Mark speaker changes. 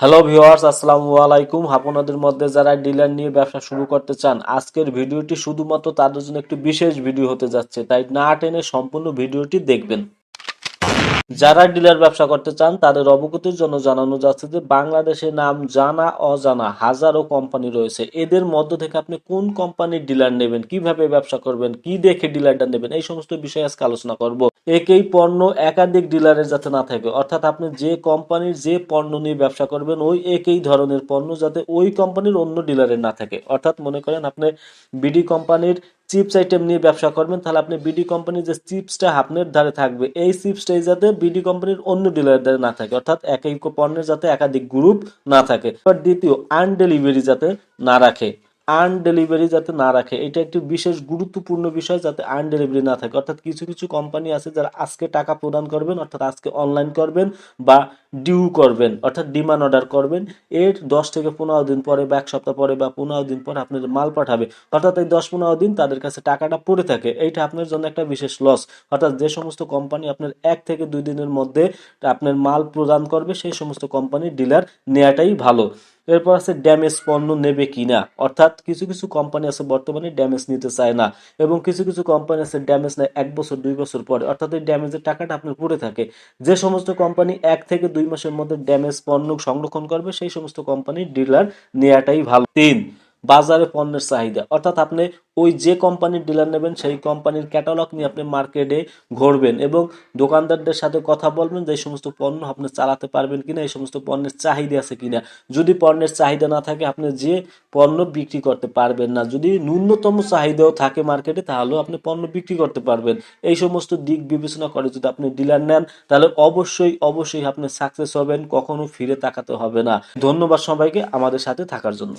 Speaker 1: Hello viewers আসসালামু আলাইকুম। আপনাদের মধ্যে যারা ডিলার নিয়ে ব্যবসা শুরু করতে চান, আজকের ভিডিওটি শুধুমাত্র তাদের জন্য একটি বিশেষ ভিডিও হতে যাচ্ছে, তাই না টেনে সম্পূর্ণ ভিডিওটি দেখবেন। যারা ডিলার ব্যবসা করতে চান, তাদের অবগতির জন্য জানানো যাচ্ছে যে বাংলাদেশে নাম জানা, অজানা হাজারো কোম্পানি রয়েছে। এদের মধ্য থেকে আপনি কোন কোম্পানির ডিলার নেবেন, কীভাবে ব্যবসা করবেন, কি দেখে ডিলারটা নেবেন, এই সমস্ত বিষয়ে আজকে আলোচনা করব। একই পণ্য একাধিক ডিলারের যাতে না থাকে। অর্থাৎ আপনি যে কোম্পানির যে পণ্য নিয়ে ব্যবসা করবেন, ওই একই ধরনের পণ্য যাতে ওই কোম্পানির অন্য ডিলারের না থাকে। অর্থাৎ মনে করেন আপনি বিডি কোম্পানির চিপস আইটেম নিয়ে ব্যবসা করবেন, তাহলে আপনি বিডি কোম্পানির যে চিপসটা আপনার ধারে থাকবে, এই চিপসটাই যাতে বিডি কোম্পানির অন্য ডিলারের ধারে না থাকে, অর্থাৎ একই পণ্যের যাতে একাধিক গ্রুপ না থাকে। দ্বিতীয় আনডেলিভারি যাতে না রাখে। আন ডেলিভারি যাতে না রাখে, এটা একটি বিশেষ গুরুত্বপূর্ণ বিষয় যাতে আন ডেলিভারি না থাকে। অর্থাৎ কিছু কিছু কোম্পানি আছে যারা আজকে টাকা প্রদান করবেন, অর্থাৎ আজকে অনলাইন করবেন বা ডিউ করবেন, অর্থাৎ ডিমান্ড অর্ডার করবেন। এর দশ থেকে পনেরো দিন পরে বা এক সপ্তাহ পরে বা পনেরো দিন পরে আপনার মাল পাঠাবে। অর্থাৎ এই দশ পনেরো দিন তাদের কাছে টাকাটা পড়ে থাকে। এইটা আপনার জন্য একটা বিশেষ লস অর্থাৎ যে সমস্ত কোম্পানি আপনার এক থেকে দুই দিনের মধ্যে আপনার মাল প্রদান করবে, সেই সমস্ত কোম্পানির ডিলার নেওয়াটাই ভালো। এরপর আছে ড্যামেজ পণ্য নেবে কিনা। অর্থাৎ কিছু কিছু কোম্পানি আছে বর্তমানে ড্যামেজ নিতে চায় না। এবং কিছু কিছু কোম্পানি আছে ড্যামেজ নেয় এক বছর, দুই বছর পরে। অর্থাৎ এই ড্যামেজের টাকাটা আপনার পড়ে থাকে। যে সমস্ত কোম্পানি এক থেকে দুই মাসের মধ্যে ড্যামেজ পণ্য সংরক্ষণ করবে সেই সমস্ত কোম্পানির ডিলার নেওয়াটাই ভালো। তিন বাজারে পণ্যের চাহিদা। অর্থাৎ আপনি ওই যে কোম্পানির ডিলার নেবেন, সেই কোম্পানির ক্যাটালগ নিয়ে আপনি মার্কেটে ঘুরবেন এবং দোকানদারদের সাথে কথা বলবেন যে, এই সমস্ত পণ্য আপনি চালাতে পারবেন কিনা? এই সমস্ত পণ্যের চাহিদা আছে কিনা? যদি পণ্যের চাহিদা না থাকে, আপনি যে পণ্য বিক্রি করতে পারবেন না। যদি ন্যূনতম চাহিদাও থাকে মার্কেটে তাহলেও আপনি পণ্য বিক্রি করতে পারবেন। এই সমস্ত দিক বিবেচনা করে যদি আপনি ডিলার নেন, তাহলে অবশ্যই অবশ্যই আপনি সাকসেস হবেন, কখনো ফিরে তাকাতে হবে না। ধন্যবাদ সবাইকে আমাদের সাথে থাকার জন্য।